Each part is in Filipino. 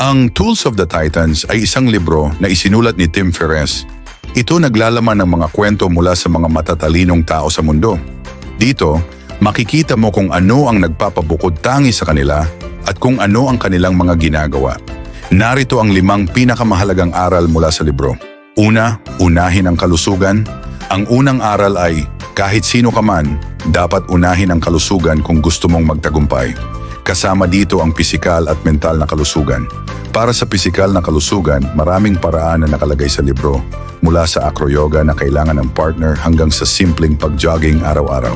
Ang Tools of the Titans ay isang libro na isinulat ni Tim Ferriss. Ito naglalaman ng mga kwento mula sa mga matatalinong tao sa mundo. Dito, makikita mo kung ano ang nagpapabukod tangi sa kanila at kung ano ang kanilang mga ginagawa. Narito ang limang pinakamahalagang aral mula sa libro. Una, unahin ang kalusugan. Ang unang aral ay, kahit sino ka man, dapat unahin ang kalusugan kung gusto mong magtagumpay. Kasama dito ang pisikal at mental na kalusugan. Para sa pisikal na kalusugan, maraming paraan na nakalagay sa libro, mula sa acroyoga na kailangan ng partner hanggang sa simpleng pag-jogging araw-araw.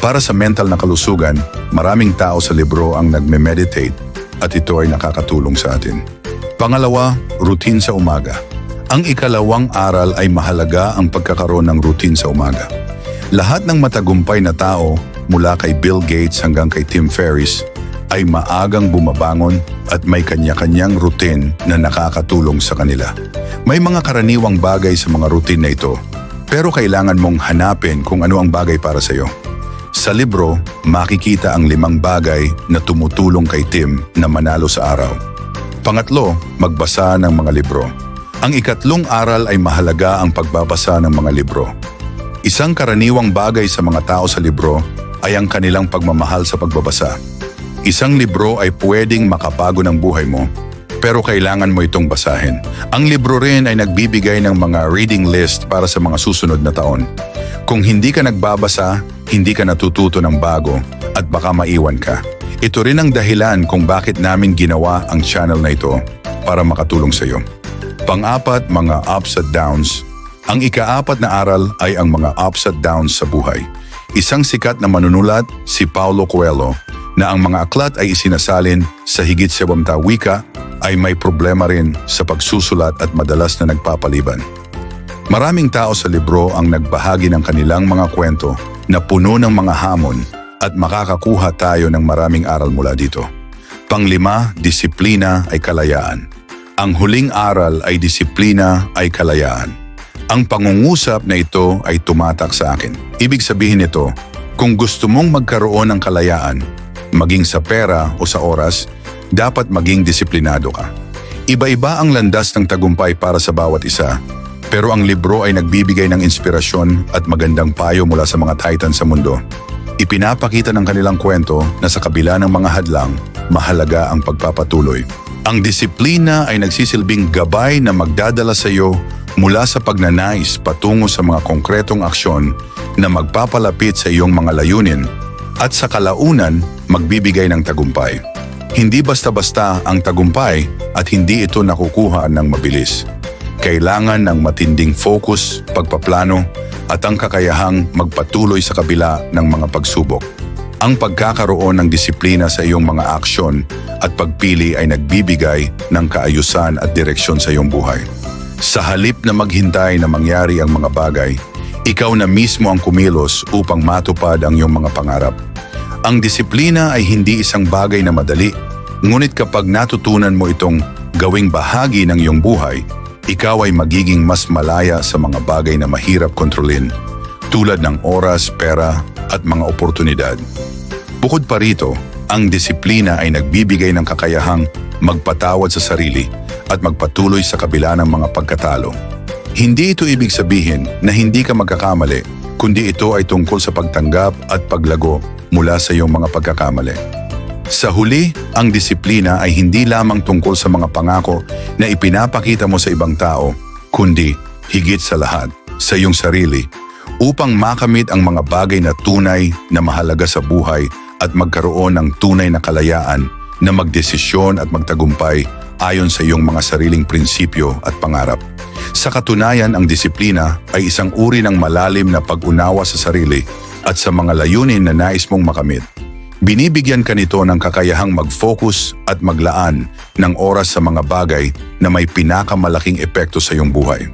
Para sa mental na kalusugan, maraming tao sa libro ang nagme-meditate at ito ay nakakatulong sa atin. Pangalawa, routine sa umaga. Ang ikalawang aral ay mahalaga ang pagkakaroon ng routine sa umaga. Lahat ng matagumpay na tao, mula kay Bill Gates hanggang kay Tim Ferriss, ay maagang bumabangon at may kanya-kanyang routine na nakakatulong sa kanila. May mga karaniwang bagay sa mga routine na ito, pero kailangan mong hanapin kung ano ang bagay para sa iyo. Sa libro, makikita ang limang bagay na tumutulong kay Tim na manalo sa araw. Pangatlo, magbasa ng mga libro. Ang ikatlong aral ay mahalaga ang pagbabasa ng mga libro. Isang karaniwang bagay sa mga tao sa libro ay ang kanilang pagmamahal sa pagbabasa. Isang libro ay pwedeng makapago ng buhay mo, pero kailangan mo itong basahin. Ang libro rin ay nagbibigay ng mga reading list para sa mga susunod na taon. Kung hindi ka nagbabasa, hindi ka natututo ng bago at baka maiwan ka. Ito rin ang dahilan kung bakit namin ginawa ang channel na ito para makatulong sa iyo. Pang-apat, mga ups at downs. Ang ikaapat na aral ay ang mga ups at downs sa buhay. Isang sikat na manunulat, si Paulo Coelho, na ang mga aklat ay isinasalin sa higit sa wika ay may problema rin sa pagsusulat at madalas na nagpapaliban. Maraming tao sa libro ang nagbahagi ng kanilang mga kwento na puno ng mga hamon at makakakuha tayo ng maraming aral mula dito. Panglima, disiplina ay kalayaan. Ang huling aral ay disiplina ay kalayaan. Ang pangungusap na ito ay tumatak sa akin. Ibig sabihin nito, kung gusto mong magkaroon ng kalayaan, maging sa pera o sa oras, dapat maging disiplinado ka. Iba-iba ang landas ng tagumpay para sa bawat isa, pero ang libro ay nagbibigay ng inspirasyon at magandang payo mula sa mga titan sa mundo. Ipinapakita ng kanilang kwento na sa kabila ng mga hadlang, mahalaga ang pagpapatuloy. Ang disiplina ay nagsisilbing gabay na magdadala sa iyo mula sa pagnanais patungo sa mga konkretong aksyon na magpapalapit sa iyong mga layunin at sa kalaunan magbibigay ng tagumpay. Hindi basta-basta ang tagumpay at hindi ito nakukuha ng mabilis. Kailangan ng matinding focus, pagpaplano at ang kakayahang magpatuloy sa kabila ng mga pagsubok. Ang pagkakaroon ng disiplina sa iyong mga aksyon at pagpili ay nagbibigay ng kaayusan at direksyon sa iyong buhay. Sa halip na maghintay na mangyari ang mga bagay, ikaw na mismo ang kumilos upang matupad ang iyong mga pangarap. Ang disiplina ay hindi isang bagay na madali, ngunit kapag natutunan mo itong gawing bahagi ng iyong buhay, ikaw ay magiging mas malaya sa mga bagay na mahirap kontrolin, tulad ng oras, pera at mga oportunidad. Bukod pa rito, ang disiplina ay nagbibigay ng kakayahang magpatawad sa sarili at magpatuloy sa kabila ng mga pagkatalo. Hindi ito ibig sabihin na hindi ka magkakamali, kundi ito ay tungkol sa pagtanggap at paglago mula sa iyong mga pagkakamali. Sa huli, ang disiplina ay hindi lamang tungkol sa mga pangako na ipinapakita mo sa ibang tao, kundi higit sa lahat, sa iyong sarili, upang makamit ang mga bagay na tunay na mahalaga sa buhay at magkaroon ng tunay na kalayaan na magdesisyon at magtagumpay ayon sa iyong mga sariling prinsipyo at pangarap. Sa katunayan, ang disiplina ay isang uri ng malalim na pag-unawa sa sarili at sa mga layunin na nais mong makamit. Binibigyan ka nito ng kakayahang mag-focus at maglaan ng oras sa mga bagay na may pinakamalaking epekto sa iyong buhay.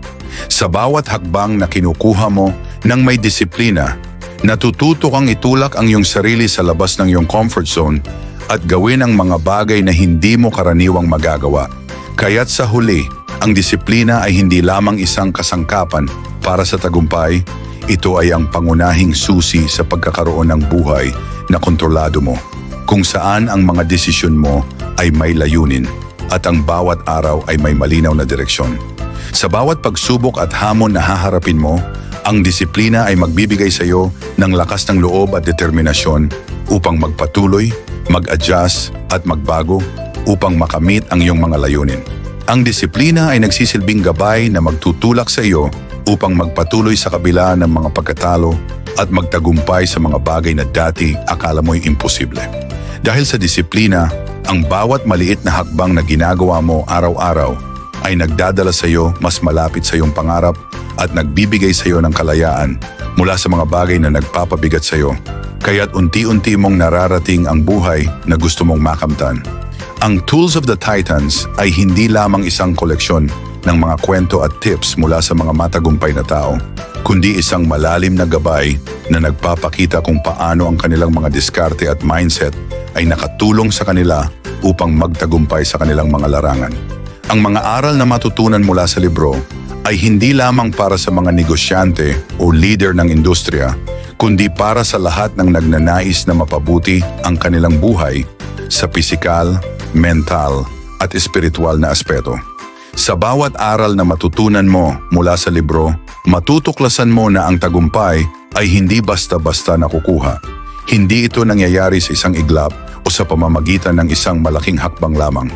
Sa bawat hakbang na kinukuha mo ng may disiplina, natututo kang itulak ang iyong sarili sa labas ng iyong comfort zone at gawin ang mga bagay na hindi mo karaniwang magagawa. Kaya't sa huli, ang disiplina ay hindi lamang isang kasangkapan para sa tagumpay, ito ay ang pangunahing susi sa pagkakaroon ng buhay na kontrolado mo, kung saan ang mga desisyon mo ay may layunin. at ang bawat araw ay may malinaw na direksyon. Sa bawat pagsubok at hamon na haharapin mo, ang disiplina ay magbibigay sa iyo ng lakas ng loob at determinasyon upang magpatuloy, mag-adjust at magbago upang makamit ang iyong mga layunin. Ang disiplina ay nagsisilbing gabay na magtutulak sa iyo upang magpatuloy sa kabila ng mga pagkatalo at magtagumpay sa mga bagay na dati akala mo'y imposible. Dahil sa disiplina, ang bawat maliit na hakbang na ginagawa mo araw-araw ay nagdadala sa iyo mas malapit sa iyong pangarap at nagbibigay sa iyo ng kalayaan mula sa mga bagay na nagpapabigat sa iyo. Kaya't unti-unti mong nararating ang buhay na gusto mong makamtan. Ang Tools of the Titans ay hindi lamang isang koleksyon ng mga kwento at tips mula sa mga matagumpay na tao, kundi isang malalim na gabay na nagpapakita kung paano ang kanilang mga diskarte at mindset ay nakatulong sa kanila upang magtagumpay sa kanilang mga larangan. Ang mga aral na matutunan mula sa libro ay hindi lamang para sa mga negosyante o leader ng industriya, kundi para sa lahat ng nagnanais na mapabuti ang kanilang buhay sa pisikal, mental at espiritual na aspeto. Sa bawat aral na matutunan mo mula sa libro, matutuklasan mo na ang tagumpay ay hindi basta-basta nakukuha. Hindi ito nangyayari sa isang iglap o sa pamamagitan ng isang malaking hakbang lamang.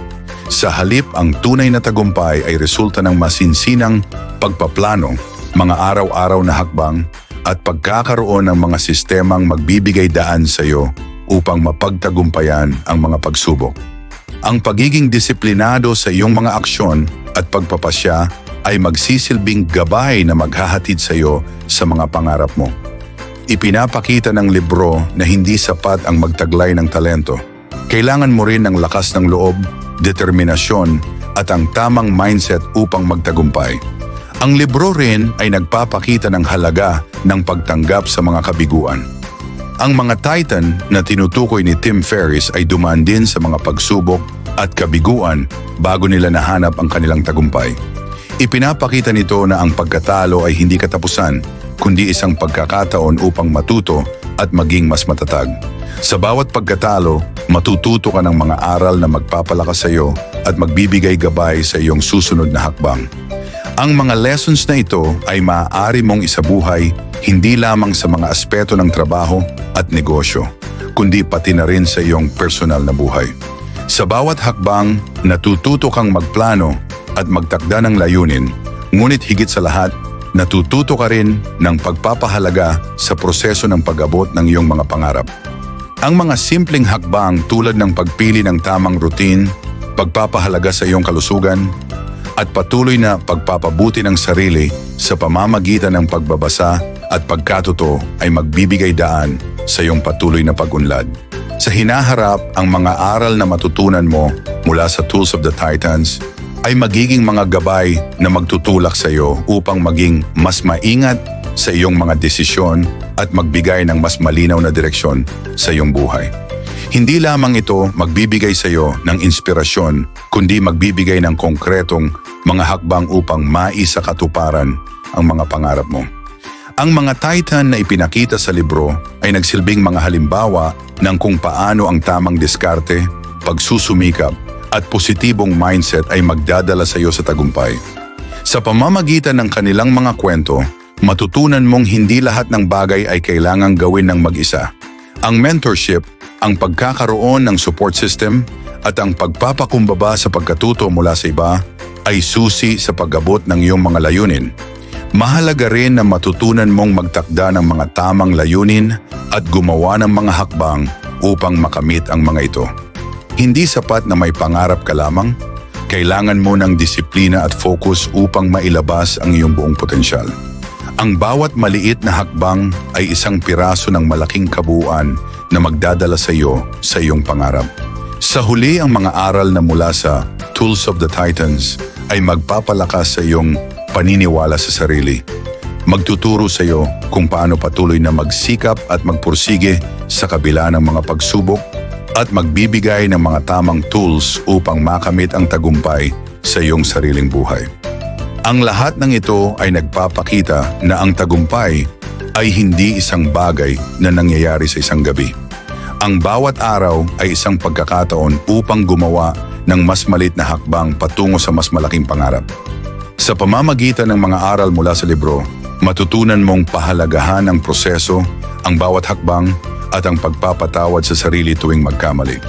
Sa halip, ang tunay na tagumpay ay resulta ng masinsinang pagpaplano, mga araw-araw na hakbang, at pagkakaroon ng mga sistemang magbibigay daan sa iyo upang mapagtagumpayan ang mga pagsubok. Ang pagiging disiplinado sa iyong mga aksyon at pagpapasya ay magsisilbing gabay na maghahatid sa iyo sa mga pangarap mo. Ipinapakita ng libro na hindi sapat ang magtaglay ng talento. Kailangan mo rin ng lakas ng loob, determinasyon at ang tamang mindset upang magtagumpay. Ang libro rin ay nagpapakita ng halaga ng pagtanggap sa mga kabiguan. Ang mga titan na tinutukoy ni Tim Ferriss ay dumaan din sa mga pagsubok at kabiguan bago nila nahanap ang kanilang tagumpay. Ipinapakita nito na ang pagkatalo ay hindi katapusan, kundi isang pagkakataon upang matuto at maging mas matatag. Sa bawat pagkatalo, matututo ka ng mga aral na magpapalakas sa iyo at magbibigay gabay sa iyong susunod na hakbang. Ang mga lessons na ito ay maaari mong isabuhay hindi lamang sa mga aspeto ng trabaho at negosyo, kundi pati na rin sa iyong personal na buhay. Sa bawat hakbang, natututo kang magplano at magtakda ng layunin, ngunit higit sa lahat, natututo ka rin ng pagpapahalaga sa proseso ng pag-abot ng iyong mga pangarap. Ang mga simpleng hakbang tulad ng pagpili ng tamang routine, pagpapahalaga sa iyong kalusugan, at patuloy na pagpapabuti ng sarili sa pamamagitan ng pagbabasa at pagkatuto ay magbibigay daan sa iyong patuloy na pagunlad. Sa hinaharap, ang mga aral na matutunan mo mula sa Tools of the Titans ay magiging mga gabay na magtutulak sa iyo upang maging mas maingat sa iyong mga desisyon at magbigay ng mas malinaw na direksyon sa iyong buhay. Hindi lamang ito magbibigay sa iyo ng inspirasyon, kundi magbibigay ng konkretong mga hakbang upang maisa katuparan ang mga pangarap mo. Ang mga titan na ipinakita sa libro ay nagsilbing mga halimbawa ng kung paano ang tamang diskarte, pagsusumikap at positibong mindset ay magdadala sa iyo sa tagumpay. Sa pamamagitan ng kanilang mga kwento, matutunan mong hindi lahat ng bagay ay kailangang gawin ng mag-isa. Ang mentorship, ang pagkakaroon ng support system, at ang pagpapakumbaba sa pagkatuto mula sa iba ay susi sa pag-abot ng iyong mga layunin. Mahalaga rin na matutunan mong magtakda ng mga tamang layunin at gumawa ng mga hakbang upang makamit ang mga ito. Hindi sapat na may pangarap ka lamang, kailangan mo ng disiplina at focus upang mailabas ang iyong buong potensyal. Ang bawat maliit na hakbang ay isang piraso ng malaking kabuuan na magdadala sa iyo sa iyong pangarap. Sa huli ang mga aral na mula sa Tools of the Titans ay magpapalakas sa iyong paniniwala sa sarili. Magtuturo sa iyo kung paano patuloy na magsikap at magpursige sa kabila ng mga pagsubok at magbibigay ng mga tamang tools upang makamit ang tagumpay sa iyong sariling buhay. Ang lahat ng ito ay nagpapakita na ang tagumpay ay hindi isang bagay na nangyayari sa isang gabi. Ang bawat araw ay isang pagkakataon upang gumawa ng mas malit na hakbang patungo sa mas malaking pangarap. Sa pamamagitan ng mga aral mula sa libro, matutunan mong pahalagahan ang proseso, ang bawat hakbang, at ang pagpapatawad sa sarili tuwing magkamali.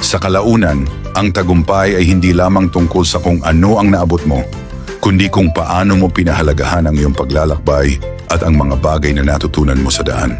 Sa kalaunan, ang tagumpay ay hindi lamang tungkol sa kung ano ang naabot mo, kundi kung paano mo pinahalagahan ang iyong paglalakbay at ang mga bagay na natutunan mo sa daan.